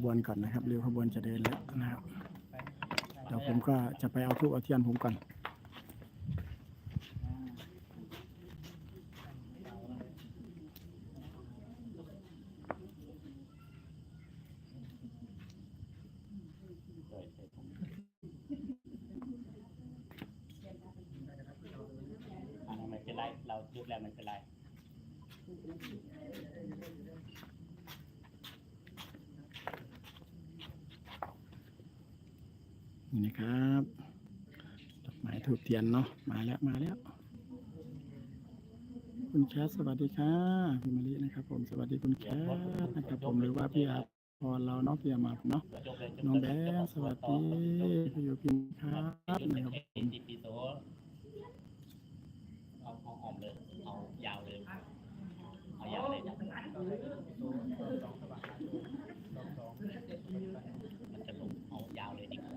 ขบวนก่อนนะครับเร็วขบวนจะเดินแล้วนะครับเดี๋ยวผมก็จะไปเอาทูบเอาเทียนผมก่อนอ่ามันเป็นไรเรายุบแล้วมันเป็นไร นี่นะครับดอกไม้ทูบเทียนเนาะมาแล้วมาแล้ว คุณแคสสวัสดีค่ะพี่มะลินะครับ ผมสวัสดีคุณแคสนะครับ ผมหรือว่าพี่อาพรเราเนาะพี่อามาเนาะน้องแบงสวัสดีพี่โยพินครับนะครับเอ็นดีปีโตเอาเอาหอมเลยเอายาวเลยเอายาวเลยจ้ะมันจะลงเอายาวเลยดีกว่า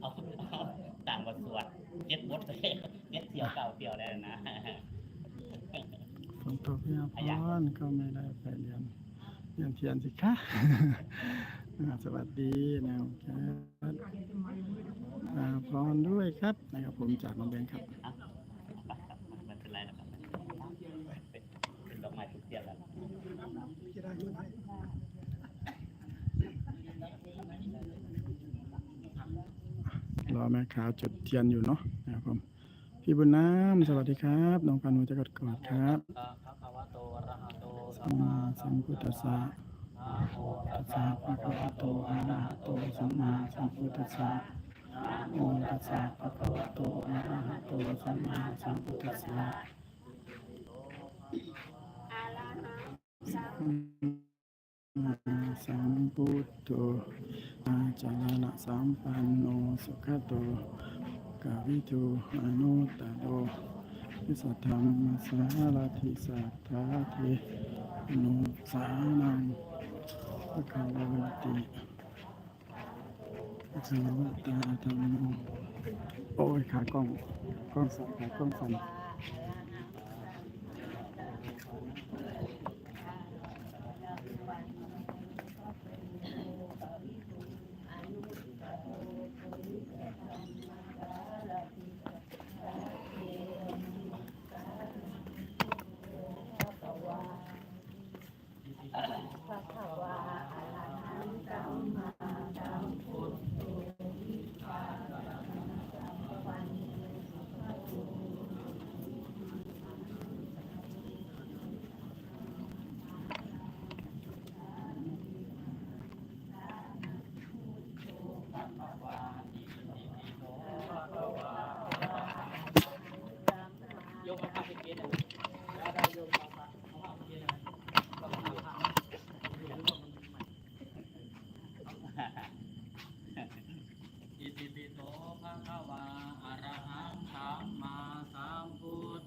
เอาเอาต่าง วันสวดเย็ดบดเลยเย็ตเที่ยวเก่าเที่ยวแล้วนะฝนตกพี่อาพรก็ไม่ได้ไปเรียนเรียนเทียนสิคะสวัสดีนะครับพร้อมด้วยครับนะครับผมจากน้องแบงค์ครับ มันเป็นไรนะครับเป็นเป็นดอกไม้ทุกเทียนแล้ว รอแม่ขาวจุดเทียนอยู่เนาะนะครับผมพี่บุญน้ำสวัสดีครับน้องพันธุ์หัวจะกดกอดครับพระคะวะโตอะระหะโตสัมมาสัมพุทธัสสะนะโมตัตัสสสะสะภะคะวะโตอะระหะโตสัมมาสัมพุทธัสสะนะโมตัสสะภะคะวะโตอะระหะโตสัมมาสัมพุทธัสสะสัมมาสัมพุทโธ อาจารณะสัมปันโนสุขโตกาวิทูอนุตโรวิสัทธัมมัสสารทิสัทธาเทอนุสานังพระคาวะติพระคาวะตาธรรมโอ้ยขากล้องกล้องสั่นขากล้องสั่น โยมพระพิเกณฑ์อิติปิโสภะคะวาอะระหังสัมมาสัมพุทธ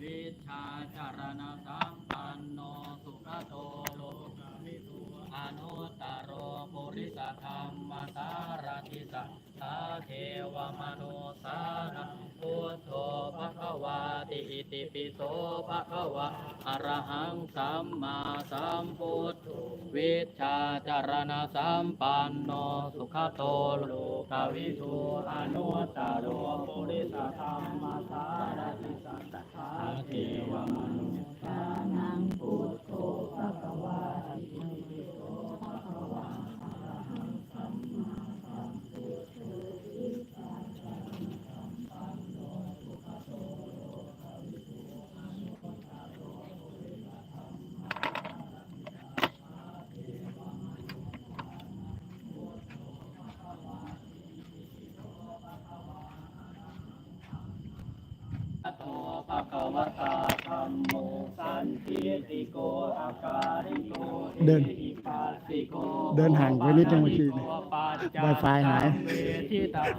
วิชชา จารณะสัมปันโนสุขโตโลกวิทูอนุตตโรปุริสธรรมสารติสัทเทวมนุสาร ติอิติปิโสภะคะวะอระหังสัมมาสัมพุทธวิชาจารณะสัมปันโนสุขโตโลกวิทูอนุตตรโรปุริสธรรมสารติสัตถาเทวมนุษย์นังพุทโธภะคะวาติอิติปิโสภะคะวะอะระหังสัมมาสัมพุทธวิชชาจารณะสัมปันโนสุขโตโลกวิทูอนุตตรโรปุริสธรรมสารติสัทธาเทวมนุสานังพุทโธภะคะวาติอิติปิโสภะคะวะอะระหังสัมมาโตภะคะวะตาธัมโมสันติติโกอาการิโกเดินอิปัสสิโกเดินห่างไปนิดนึงเมื่อกี้เนี่ย Wi-Fi หาย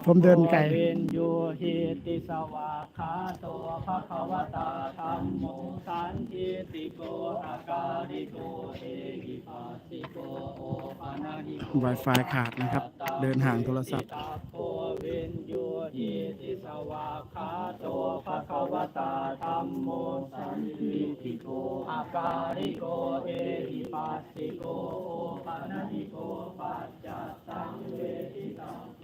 ผมเดินไกล เวนโยหิติสวาคาโตภะคะวะตาธัมโมสันติติโกอาการิโกเอหิปัสสิโกโอปานาหิโก Wi-Fi ขาดนะครับ เดินห่างโทรศัพท์ วตาธรรมโมสันติโกอาการิโกเอหิปัสสิโกโอปนัติโกปัจจัตตังเวทิตังโก